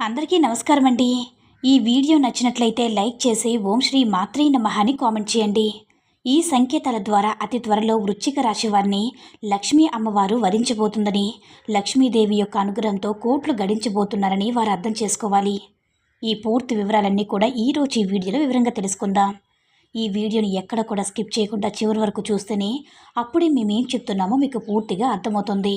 అందరికీ నమస్కారం అండి. ఈ వీడియో నచ్చినట్లయితే లైక్ చేసి ఓం శ్రీ మాత్రీ నమః అని కామెంట్ చేయండి. ఈ సంకేతాల ద్వారా అతి త్వరలో వృశ్చిక రాశి వారిని లక్ష్మీ అమ్మవారు వరించబోతుందని లక్ష్మీదేవి యొక్క అనుగ్రహంతో కోట్లు గడించబోతున్నారని వారు అర్థం చేసుకోవాలి. ఈ పూర్తి వివరాలన్నీ కూడా ఈ రోజు ఈ వీడియోలో వివరంగా తెలుసుకుందాం. ఈ వీడియోని ఎక్కడ కూడా స్కిప్ చేయకుండా చివరి వరకు చూస్తేనే అప్పుడే మేము ఏం చెప్తున్నామో మీకు పూర్తిగా అర్థమవుతుంది.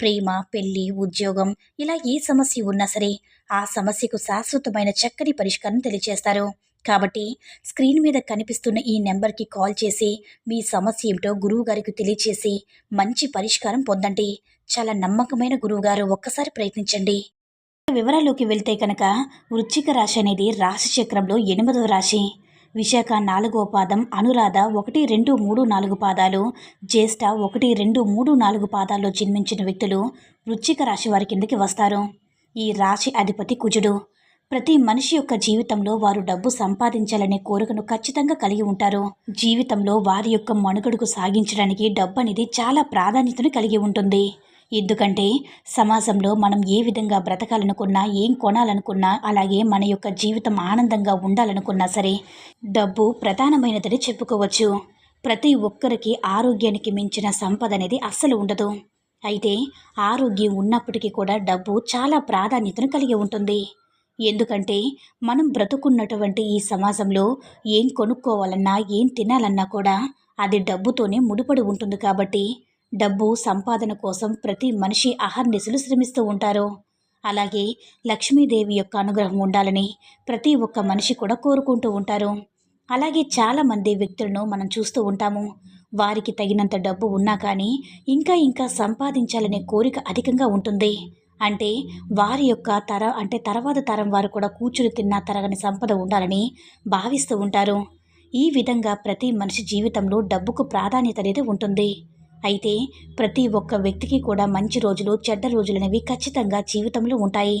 ప్రేమ పెళ్ళి ఉద్యోగం ఇలా ఏ సమస్య ఉన్నా సరే ఆ సమస్యకు శాశ్వతమైన చక్కని పరిష్కారం తెలియజేస్తారు కాబట్టి స్క్రీన్ మీద కనిపిస్తున్న ఈ నెంబర్కి కాల్ చేసి మీ సమస్య ఏమిటో గురువుగారికి తెలియచేసి మంచి పరిష్కారం పొందండి. చాలా నమ్మకమైన గురువుగారు ఒక్కసారి ప్రయత్నించండి. వివరాల్లోకి వెళ్తే కనుక వృచ్చిక రాశి అనేది రాశి చక్రంలో ఎనిమిదవ రాశి. విశాఖ నాలుగో పాదం అనురాధ ఒకటి రెండు మూడు నాలుగు పాదాలు జ్యేష్ఠ ఒకటి రెండు మూడు నాలుగు పాదాల్లో జన్మించిన వ్యక్తులు వృచ్చిక రాశి వారి కిందకి వస్తారు. ఈ రాశి అధిపతి కుజుడు. ప్రతి మనిషి యొక్క జీవితంలో వారు డబ్బు సంపాదించాలనే కోరికను ఖచ్చితంగా కలిగి ఉంటారు. జీవితంలో వారి యొక్క మనుగడకు సాగించడానికి డబ్బు అనేది చాలా ప్రాధాన్యతను కలిగి ఉంటుంది. ఎందుకంటే సమాజంలో మనం ఏ విధంగా బ్రతకాలనుకున్నా ఏం కొనాలనుకున్నా అలాగే మన యొక్క జీవితం ఆనందంగా ఉండాలనుకున్నా సరే డబ్బు ప్రధానమైనదని చెప్పుకోవచ్చు. ప్రతి ఒక్కరికి ఆరోగ్యానికి మించిన సంపద అనేది అస్సలు ఉండదు. అయితే ఆరోగ్యం ఉన్నప్పటికీ కూడా డబ్బు చాలా ప్రాధాన్యతను కలిగి ఉంటుంది. ఎందుకంటే మనం బ్రతుకున్నటువంటి ఈ సమాజంలో ఏం కొనుక్కోవాలన్నా ఏం తినాలన్నా కూడా అది డబ్బుతోనే ముడిపడి ఉంటుంది కాబట్టి డబ్బు సంపాదన కోసం ప్రతి మనిషి అహర్నిశలు శ్రమిస్తూ ఉంటారు. అలాగే లక్ష్మీదేవి యొక్క అనుగ్రహం ఉండాలని ప్రతి ఒక్క మనిషి కూడా కోరుకుంటూ ఉంటారు. అలాగే చాలామంది వ్యక్తులను మనం చూస్తూ ఉంటాము. వారికి తగినంత డబ్బు ఉన్నా కానీ ఇంకా ఇంకా సంపాదించాలనే కోరిక అధికంగా ఉంటుంది. అంటే వారి యొక్క తర అంటే తర్వాత తరం వారు కూడా కూర్చుని తిన్నా తరగని సంపద ఉండాలని భావిస్తూ ఉంటారు. ఈ విధంగా ప్రతి మనిషి జీవితంలో డబ్బుకు ప్రాధాన్యత అనేది ఉంటుంది. అయితే ప్రతి ఒక్క వ్యక్తికి కూడా మంచి రోజులు చెడ్డ రోజులు అనేవి ఖచ్చితంగా జీవితంలో ఉంటాయి.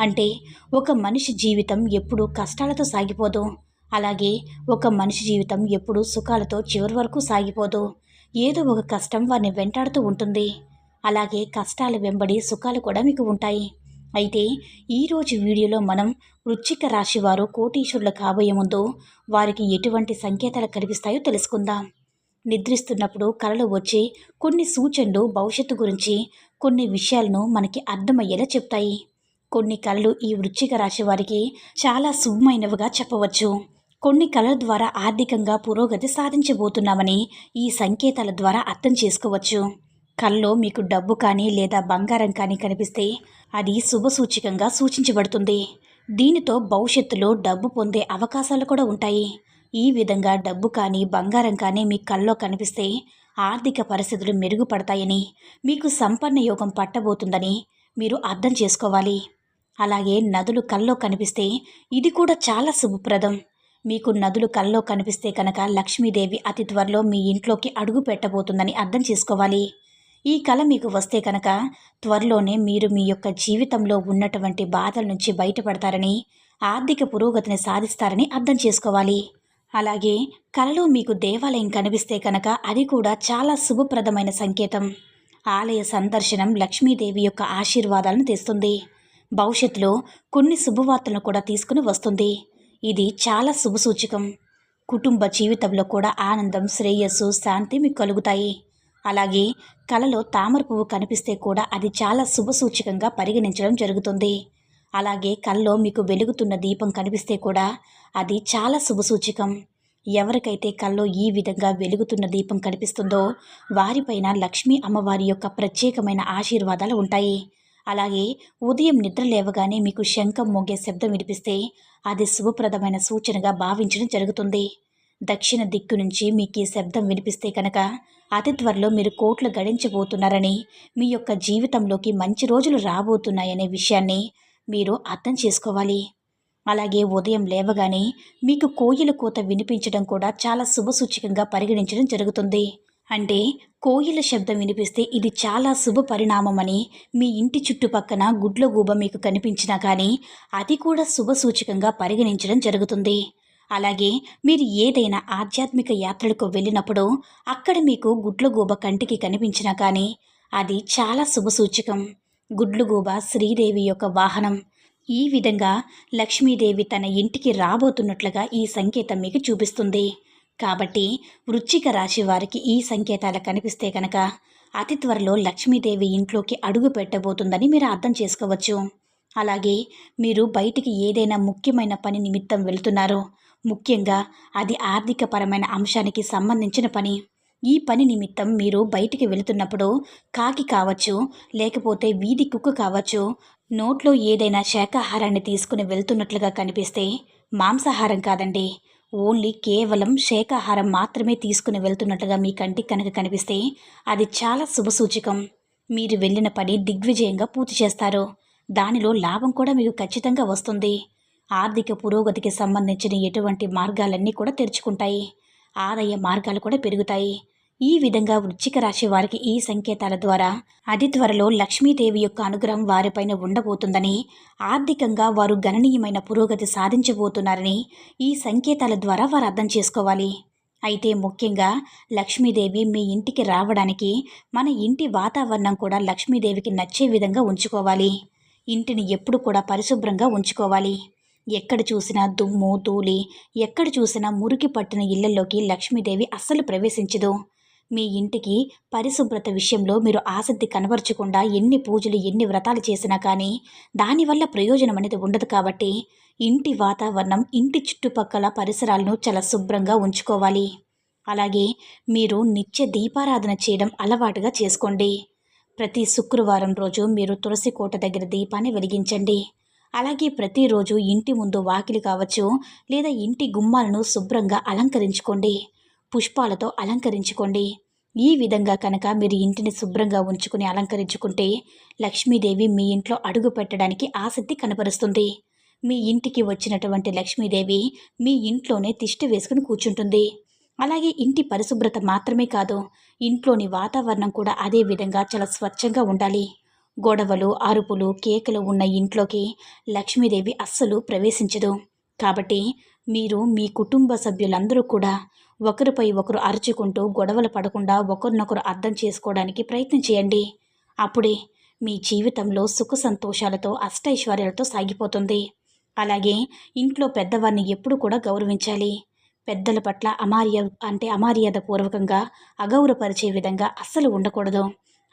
అంటే ఒక మనిషి జీవితం ఎప్పుడూ కష్టాలతో సాగిపోదు. అలాగే ఒక మనిషి జీవితం ఎప్పుడూ సుఖాలతో చివరి వరకు సాగిపోదు. ఏదో ఒక కష్టం వారిని వెంటాడుతూ ఉంటుంది. అలాగే కష్టాల వెంబడి సుఖాలు కూడా మీకు ఉంటాయి. అయితే ఈరోజు వీడియోలో మనం వృచ్చిక రాశి వారు కోటీశ్వరులు కాబోయే ముందు వారికి ఎటువంటి సంకేతాలు కనిపిస్తాయో తెలుసుకుందాం. నిద్రిస్తున్నప్పుడు కళలు వచ్చి కొన్ని సూచనలు భవిష్యత్తు గురించి కొన్ని విషయాలను మనకి అర్థమయ్యేలా చెప్తాయి. కొన్ని కళలు ఈ వృశ్చిక రాశి వారికి చాలా శుభమైనవిగా చెప్పవచ్చు. కొన్ని కళల ద్వారా ఆర్థికంగా పురోగతి సాధించబోతున్నామని ఈ సంకేతాల ద్వారా అర్థం చేసుకోవచ్చు. కళ్ళలో మీకు డబ్బు కానీ లేదా బంగారం కానీ కనిపిస్తే అది శుభసూచికంగా సూచించబడుతుంది. దీనితో భవిష్యత్తులో డబ్బు పొందే అవకాశాలు కూడా ఉంటాయి. ఈ విధంగా డబ్బు కానీ బంగారం కానీ మీ కల్లో కనిపిస్తే ఆర్థిక పరిస్థితులు మెరుగుపడతాయని మీకు సంపన్న యోగం పట్టబోతుందని మీరు అర్థం చేసుకోవాలి. అలాగే నదులు కల్లో కనిపిస్తే ఇది కూడా చాలా శుభప్రదం. మీకు నదులు కల్లో కనిపిస్తే కనుక లక్ష్మీదేవి అతి త్వరలో మీ ఇంట్లోకి అడుగు పెట్టబోతుందని అర్థం చేసుకోవాలి. ఈ కళ మీకు వస్తే కనుక త్వరలోనే మీరు మీ యొక్క జీవితంలో ఉన్నటువంటి బాధల నుంచి బయటపడతారని ఆర్థిక పురోగతిని సాధిస్తారని అర్థం చేసుకోవాలి. అలాగే కలలో మీకు దేవాలయం కనిపిస్తే కనుక అది కూడా చాలా శుభప్రదమైన సంకేతం. ఆలయ సందర్శనం లక్ష్మీదేవి యొక్క ఆశీర్వాదాలను తెస్తుంది. భవిష్యత్తులో కొన్ని శుభవార్తలను కూడా తీసుకుని వస్తుంది. ఇది చాలా శుభసూచకం కుటుంబ జీవితంలో కూడా ఆనందం శ్రేయస్సు శాంతి మీకు కలుగుతాయి. అలాగే కలలో తామర పువ్వు కనిపిస్తే కూడా అది చాలా శుభసూచకంగా పరిగణించడం జరుగుతుంది. అలాగే కల్లో మీకు వెలుగుతున్న దీపం కనిపిస్తే కూడా అది చాలా శుభసూచకం. ఎవరికైతే కల్లో ఈ విధంగా వెలుగుతున్న దీపం కనిపిస్తుందో వారిపైన లక్ష్మీ అమ్మవారి యొక్క ప్రత్యేకమైన ఆశీర్వాదాలు ఉంటాయి. అలాగే ఉదయం నిద్ర లేవగానే మీకు శంఖం మోగే శబ్దం వినిపిస్తే అది శుభప్రదమైన సూచనగా భావించడం జరుగుతుంది. దక్షిణ దిక్కు నుంచి మీకు ఈ శబ్దం వినిపిస్తే కనుక అతి త్వరలో మీరు కోట్లు గడించబోతున్నారని మీ యొక్క జీవితంలోకి మంచి రోజులు రాబోతున్నాయనే విషయాన్ని మీరు అర్థం చేసుకోవాలి. అలాగే ఉదయం లేవగానే మీకు కోయిల కూత వినిపించడం కూడా చాలా శుభసూచకంగా పరిగణించడం జరుగుతుంది. అంటే కోయిల శబ్దం వినిపిస్తే ఇది చాలా శుభ పరిణామమని మీ ఇంటి చుట్టుపక్కన గుడ్లగూబ మీకు కనిపించినా కానీ అది కూడా శుభసూచకంగా పరిగణించడం జరుగుతుంది. అలాగే మీరు ఏదైనా ఆధ్యాత్మిక యాత్రలకు వెళ్ళినప్పుడు అక్కడ మీకు గుడ్లగూబ కంటికి కనిపించినా కానీ అది చాలా శుభసూచకం. గుడ్లుగూబ శ్రీదేవి యొక్క వాహనం. ఈ విధంగా లక్ష్మీదేవి తన ఇంటికి రాబోతున్నట్లుగా ఈ సంకేతం మీకు చూపిస్తుంది. కాబట్టి వృచ్చిక రాశి వారికి ఈ సంకేతాలు కనిపిస్తే కనుక అతి త్వరలో లక్ష్మీదేవి ఇంట్లోకి అడుగు పెట్టబోతుందని మీరు అర్థం చేసుకోవచ్చు. అలాగే మీరు బయటికి ఏదైనా ముఖ్యమైన పని నిమిత్తం వెళుతున్నారో. ముఖ్యంగా అది ఆర్థికపరమైన అంశానికి సంబంధించిన పని. ఈ పని నిమిత్తం మీరు బయటికి వెళుతున్నప్పుడు కాకి కావచ్చు లేకపోతే వీధి కుక్క కావచ్చు నోట్లో ఏదైనా శాకాహారాన్ని తీసుకుని వెళ్తున్నట్లుగా కనిపిస్తే మాంసాహారం కాదండి. ఓన్లీ కేవలం శాకాహారం మాత్రమే తీసుకుని వెళ్తున్నట్లుగా మీ కంటికి కనుక కనిపిస్తే అది చాలా శుభసూచకం. మీరు వెళ్ళిన పని దిగ్విజయంగా పూర్తి చేస్తారు. దానిలో లాభం కూడా మీకు ఖచ్చితంగా వస్తుంది. ఆర్థిక పురోగతికి సంబంధించిన ఎటువంటి మార్గాలన్నీ కూడా తెరుచుకుంటాయి. ఆదాయ మార్గాలు కూడా పెరుగుతాయి. ఈ విధంగా వృశ్చిక రాశి వారికి ఈ సంకేతాల ద్వారా అతి త్వరలో లక్ష్మీదేవి యొక్క అనుగ్రహం వారిపైన ఉండబోతుందని ఆర్థికంగా వారు గణనీయమైన పురోగతి సాధించబోతున్నారని ఈ సంకేతాల ద్వారా వారు అర్థం చేసుకోవాలి. అయితే ముఖ్యంగా లక్ష్మీదేవి మీ ఇంటికి రావడానికి మన ఇంటి వాతావరణం కూడా లక్ష్మీదేవికి నచ్చే విధంగా ఉంచుకోవాలి. ఇంటిని ఎప్పుడు కూడా పరిశుభ్రంగా ఉంచుకోవాలి. ఎక్కడ చూసినా దుమ్ము ధూళి ఎక్కడ చూసినా మురికి పట్టిన ఇళ్ళలోకి లక్ష్మీదేవి అస్సలు ప్రవేశించదు. మీ ఇంటికి పరిశుభ్రత విషయంలో మీరు ఆసక్తి కనబరచకుండా ఎన్ని పూజలు ఎన్ని వ్రతాలు చేసినా కానీ దానివల్ల ప్రయోజనం అనేది ఉండదు కాబట్టి ఇంటి వాతావరణం ఇంటి చుట్టుపక్కల పరిసరాలను చాలా శుభ్రంగా ఉంచుకోవాలి. అలాగే మీరు నిత్య దీపారాధన చేయడం అలవాటుగా చేసుకోండి. ప్రతి శుక్రవారం రోజు మీరు తులసి కోట దగ్గర దీపాన్ని వెలిగించండి. అలాగే ప్రతిరోజు ఇంటి ముందు వాకిలి కావచ్చు లేదా ఇంటి గుమ్మాలను శుభ్రంగా అలంకరించుకోండి. పుష్పాలతో అలంకరించుకోండి. ఈ విధంగా కనుక మీరు ఇంటిని శుభ్రంగా ఉంచుకుని అలంకరించుకుంటే లక్ష్మీదేవి మీ ఇంట్లో అడుగు పెట్టడానికి ఆసక్తి కనపరుస్తుంది. మీ ఇంటికి వచ్చినటువంటి లక్ష్మీదేవి మీ ఇంట్లోనే తిష్ట వేసుకుని కూర్చుంటుంది. అలాగే ఇంటి పరిశుభ్రత మాత్రమే కాదు ఇంట్లోని వాతావరణం కూడా అదే విధంగా చాలా స్వచ్ఛంగా ఉండాలి. గొడవలు అరుపులు కేకలు ఉన్న ఇంట్లోకి లక్ష్మీదేవి అస్సలు ప్రవేశించదు. కాబట్టి మీరు మీ కుటుంబ సభ్యులందరూ కూడా ఒకరిపై ఒకరు అరుచుకుంటూ గొడవలు పడకుండా ఒకరినొకరు అర్థం చేసుకోవడానికి ప్రయత్నం చేయండి. అప్పుడే మీ జీవితంలో సుఖ సంతోషాలతో అష్టైశ్వర్యాలతో సాగిపోతుంది. అలాగే ఇంట్లో పెద్దవారిని ఎప్పుడు కూడా గౌరవించాలి. పెద్దల పట్ల అమార్య అంటే అమార్యాద పూర్వకంగా అగౌరవపరిచే విధంగా అస్సలు ఉండకూడదు.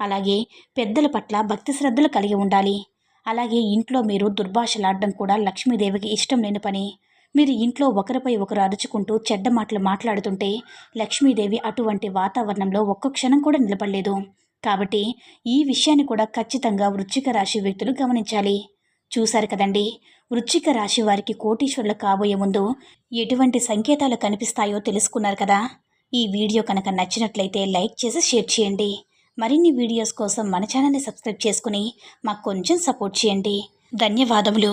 అలాగే పెద్దల పట్ల భక్తి శ్రద్ధలు కలిగి ఉండాలి. అలాగే ఇంట్లో మీరు దుర్భాషలాడడం కూడా లక్ష్మీదేవికి ఇష్టం లేని పని. మీరు ఇంట్లో ఒకరిపై ఒకరు అరుచుకుంటూ చెడ్డ మాటలు మాట్లాడుతుంటే లక్ష్మీదేవి అటువంటి వాతావరణంలో ఒక్క క్షణం కూడా నిలబడలేదు. కాబట్టి ఈ విషయాన్ని కూడా ఖచ్చితంగా వృశ్చిక రాశి వ్యక్తులు గమనించాలి. చూశారు కదండి! వృశ్చిక రాశి వారికి కోటీశ్వరులు కాబోయే ముందు ఎటువంటి సంకేతాలు కనిపిస్తాయో తెలుసుకున్నారు కదా! ఈ వీడియో కనుక నచ్చినట్లయితే లైక్ చేసి షేర్ చేయండి. మరిన్ని వీడియోస్ కోసం మన ఛానల్ని సబ్స్క్రైబ్ చేసుకుని మాకు కొంచెం సపోర్ట్ చేయండి. ధన్యవాదములు!